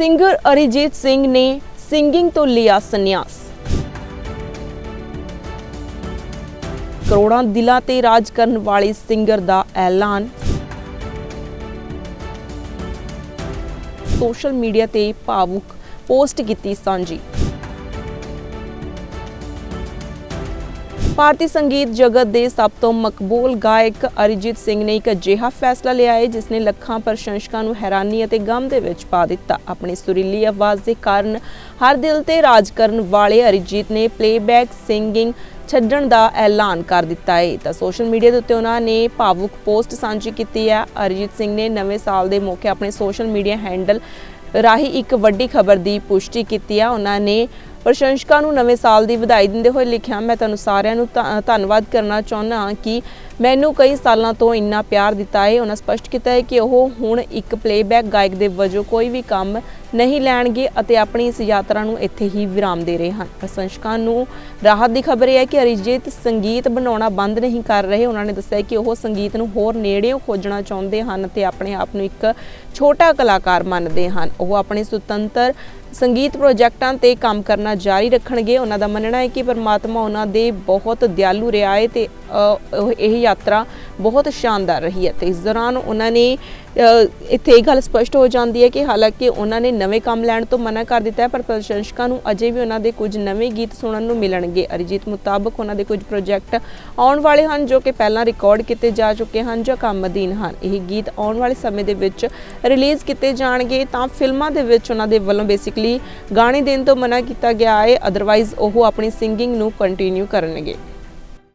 Singer Arijit Singh ਨੇ singing ਤੋਂ ਲਿਆ ਸੰਨਿਆਸ। ਕਰੋੜਾਂ ਦਿਲਾਂ ਤੇ ਰਾਜ ਕਰਨ ਵਾਲੇ ਸਿੰਗਰ ਦਾ ਐਲਾਨ। ਸੋਸ਼ਲ ਮੀਡੀਆ ਤੇ ਭਾਵੁਕ ਪੋਸਟ ਕੀਤੀ ਸਾਂਝੀ। ਭਾਰਤੀ ਸੰਗੀਤ ਜਗਤ ਦੇ ਸਭ ਤੋਂ ਮਕਬੂਲ ਗਾਇਕ ਅਰਿਜੀਤ ਸਿੰਘ ਨੇ ਇੱਕ ਅਜਿਹਾ ਫੈਸਲਾ ਲਿਆ ਹੈ, ਜਿਸ ਨੇ ਲੱਖਾਂ ਪ੍ਰਸ਼ੰਸਕਾਂ ਨੂੰ ਹੈਰਾਨੀ ਅਤੇ ਗਮ ਦੇ ਵਿੱਚ ਪਾ ਦਿੱਤਾ। ਆਪਣੀ ਸੁਰੀਲੀ ਆਵਾਜ਼ ਦੇ ਕਾਰਨ ਹਰ ਦਿਲ ਤੇ ਰਾਜ ਕਰਨ ਵਾਲੇ ਅਰਿਜੀਤ ਨੇ ਪਲੇਬੈਕ ਸਿੰਗਿੰਗ ਛੱਡਣ ਦਾ ਐਲਾਨ ਕਰ ਦਿੱਤਾ ਹੈ। ਤਾਂ ਸੋਸ਼ਲ ਮੀਡੀਆ ਦੇ ਉੱਤੇ ਉਹਨਾਂ ਨੇ ਭਾਵੁਕ ਪੋਸਟ ਸਾਂਝੀ ਕੀਤੀ ਹੈ। ਅਰਿਜੀਤ ਸਿੰਘ ਨੇ ਨਵੇਂ ਸਾਲ ਦੇ ਮੌਕੇ ਆਪਣੇ ਸੋਸ਼ਲ ਮੀਡੀਆ ਹੈਂਡਲ ਰਾਹੀਂ ਇੱਕ ਵੱਡੀ ਖਬਰ ਦੀ ਪੁਸ਼ਟੀ ਕੀਤੀ ਹੈ। ਉਹਨਾਂ ਨੇ ਪ੍ਰਸ਼ੰਸਕਾਂ ਨੂੰ ਨਵੇਂ ਸਾਲ ਦੀ ਵਧਾਈ ਦਿੰਦੇ ਹੋਏ ਲਿਖਿਆ, ਮੈਂ ਤੁਹਾਨੂੰ ਸਾਰਿਆਂ ਨੂੰ ਧੰਨਵਾਦ ਕਰਨਾ ਚਾਹੁੰਦਾ ਹਾਂ ਕਿ ਮੈਨੂੰ ਕਈ ਸਾਲਾਂ ਤੋਂ ਇੰਨਾ ਪਿਆਰ ਦਿੱਤਾ ਹੈ। ਉਹਨਾਂ ਸਪਸ਼ਟ ਕੀਤਾ ਹੈ ਕਿ ਉਹ ਹੁਣ ਇੱਕ ਪਲੇਬੈਕ ਗਾਇਕ ਦੇ ਵਜੋਂ ਕੋਈ ਵੀ ਕੰਮ ਨਹੀਂ ਲੈਣਗੇ ਅਤੇ ਆਪਣੀ ਇਸ ਯਾਤਰਾ ਨੂੰ ਇੱਥੇ ਹੀ ਵਿਰਾਮ ਦੇ ਰਹੇ ਹਨ। ਪ੍ਰਸ਼ੰਸਕਾਂ ਨੂੰ ਰਾਹਤ ਦੀ ਖਬਰ ਇਹ ਹੈ ਕਿ ਅਰਿਜੀਤ ਸੰਗੀਤ ਬਣਾਉਣਾ ਬੰਦ ਨਹੀਂ ਕਰ ਰਹੇ। ਉਹਨਾਂ ਨੇ ਦੱਸਿਆ ਕਿ ਉਹ ਸੰਗੀਤ ਨੂੰ ਹੋਰ ਨੇੜਿਓਂ ਖੋਜਣਾ ਚਾਹੁੰਦੇ ਹਨ ਤੇ ਆਪਣੇ ਆਪ ਨੂੰ ਇੱਕ ਛੋਟਾ ਕਲਾਕਾਰ ਮੰਨਦੇ ਹਨ। ਉਹ ਆਪਣੇ ਸੁਤੰਤਰ ਸੰਗੀਤ ਪ੍ਰੋਜੈਕਟਾਂ ਤੇ ਕੰਮ ਕਰਨਾ ਜਾਰੀ ਰੱਖਣਗੇ। ਉਹਨਾਂ ਦਾ ਮੰਨਣਾ ਹੈ ਕਿ ਪਰਮਾਤਮਾ ਉਹਨਾਂ ਦੇ ਬਹੁਤ ਦਿਆਲੂ ਰਿਹਾ ਹੈ ਤੇ ਇਹ ਯਾਤਰਾ ਬਹੁਤ ਸ਼ਾਨਦਾਰ ਰਹੀ ਹੈ ਤੇ ਇਸ ਦੌਰਾਨ ਉਹਨਾਂ ਨੇ ਇੱਥੇ ਇਹ ਗੱਲ ਸਪਸ਼ਟ ਹੋ ਜਾਂਦੀ ਹੈ ਕਿ ਹਾਲਾਂਕਿ ਉਹਨਾਂ ਨੇ ਨਵੇਂ ਕੰਮ ਲੈਣ ਤੋਂ ਮਨਾ ਕਰ ਦਿੱਤਾ ਹੈ, ਪਰ ਪ੍ਰਸ਼ੰਸਕਾਂ ਨੂੰ ਅਜੇ ਵੀ ਉਹਨਾਂ ਦੇ ਕੁਝ ਨਵੇਂ ਗੀਤ ਸੁਣਨ ਨੂੰ ਮਿਲਣਗੇ। ਅਰਿਜੀਤ ਮੁਤਾਬਕ ਉਹਨਾਂ ਦੇ ਕੁਝ ਪ੍ਰੋਜੈਕਟ ਆਉਣ ਵਾਲੇ ਹਨ, ਜੋ ਕਿ ਪਹਿਲਾਂ ਰਿਕਾਰਡ ਕੀਤੇ ਜਾ ਚੁੱਕੇ ਹਨ, ਜਾਂ ਕੰਮ ਅਧੀਨ ਹਨ। ਇਹ ਗੀਤ ਆਉਣ ਵਾਲੇ ਸਮੇਂ ਦੇ ਵਿੱਚ ਰਿਲੀਜ਼ ਕੀਤੇ ਜਾਣਗੇ। ਤਾਂ ਫਿਲਮਾਂ ਦੇ ਵਿੱਚ ਉਹਨਾਂ ਦੇ ਵੱਲੋਂ ਬੇਸਿਕਲੀ ਗਾਣੇ ਦੇਣ ਤੋਂ ਮਨਾ ਕੀਤਾ ਗਿਆ ਹੈ ਅਦਰਵਾਈਜ਼ ਉਹ ਆਪਣੀ ਸਿੰਗਿੰਗ ਨੂੰ ਕੰਟੀਨਿਊ ਕਰਨਗੇ।